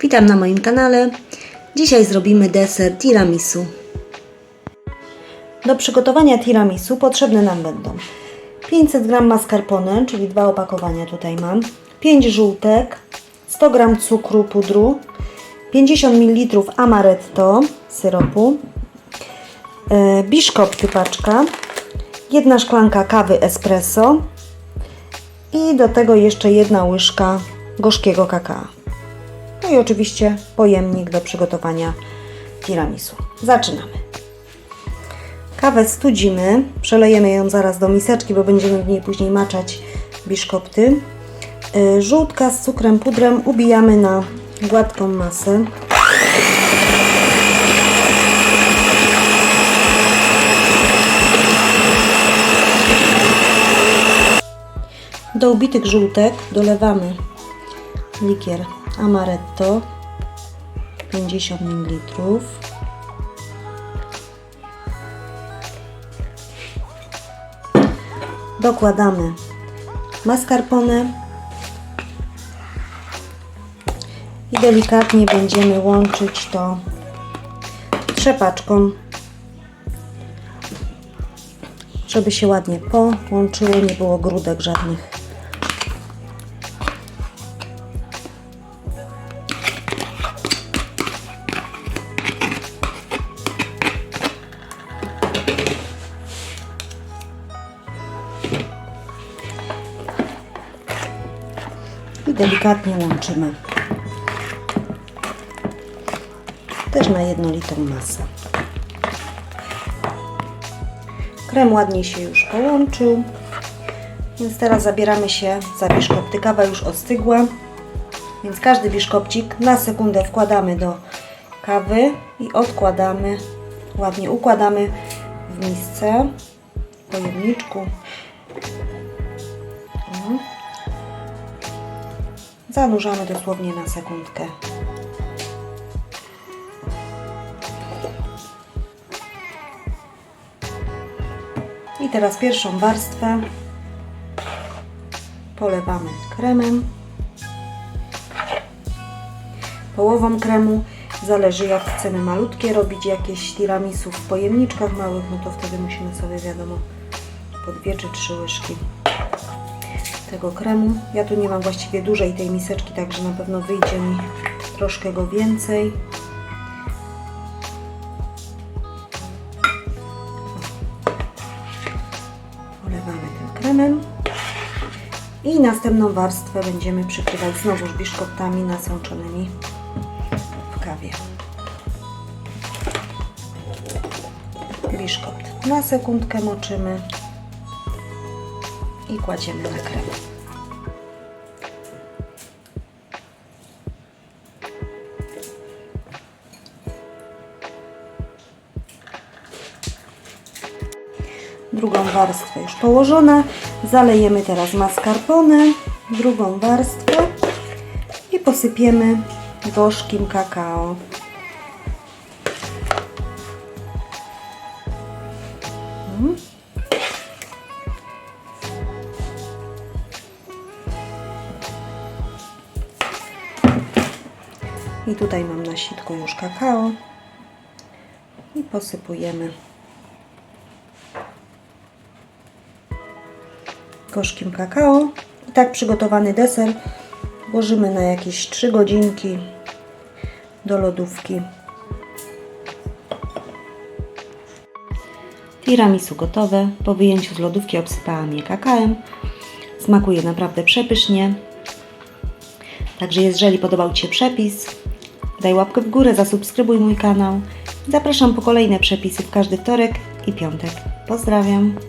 Witam na moim kanale. Dzisiaj zrobimy deser tiramisu. Do przygotowania tiramisu potrzebne nam będą 500 g mascarpone, czyli dwa opakowania tutaj mam, 5 żółtek, 100 g cukru pudru, 50 ml amaretto syropu, e, biszkopty paczka, jedna szklanka kawy espresso i do tego jeszcze jedna łyżka gorzkiego kakao. No i oczywiście pojemnik do przygotowania tiramisu. Zaczynamy. Kawę studzimy, przelejemy ją zaraz do miseczki, bo będziemy w niej później maczać biszkopty. Y, Żółtka z cukrem, pudrem ubijamy na gładką masę. Do ubitych żółtek dolewamy likier amaretto 50 ml. Dokładamy mascarpone i delikatnie będziemy łączyć to trzepaczką, żeby się ładnie połączyło, nie było grudek żadnych. I delikatnie łączymy. Też na jednolitą masę. Krem ładnie się już połączył, więc teraz zabieramy się za biszkopty. Kawa już ostygła, więc każdy biszkopcik na sekundę wkładamy do kawy i odkładamy, ładnie układamy w misce, w pojemniczku. Zanurzamy dosłownie na sekundkę. I teraz pierwszą warstwę polewamy kremem. Połową kremu zależy jak chcemy malutkie robić jakieś tiramisu w pojemniczkach małych, no to wtedy musimy sobie wiadomo po dwie czy trzy łyżki tego kremu. Ja tu nie mam właściwie dużej tej miseczki, także na pewno wyjdzie mi troszkę go więcej. Polewamy tym kremem. I następną warstwę będziemy przykrywać znowuż biszkoptami nasączonymi w kawie. Biszkopt na sekundkę moczymy i kładziemy na krem. Drugą warstwę już położona. Zalejemy teraz mascarpone, drugą warstwę i posypiemy gorzkim kakao. Mhm. I tutaj mam na sitku już kakao. I posypujemy gorzkim kakao. I tak przygotowany deser włożymy na jakieś 3 godzinki do lodówki. Tiramisu gotowe. Po wyjęciu z lodówki obsypałam je kakałem. Smakuje naprawdę przepysznie. Także jeżeli podobał Ci się przepis, daj łapkę w górę, zasubskrybuj mój kanał. Zapraszam po kolejne przepisy w każdy wtorek i piątek. Pozdrawiam.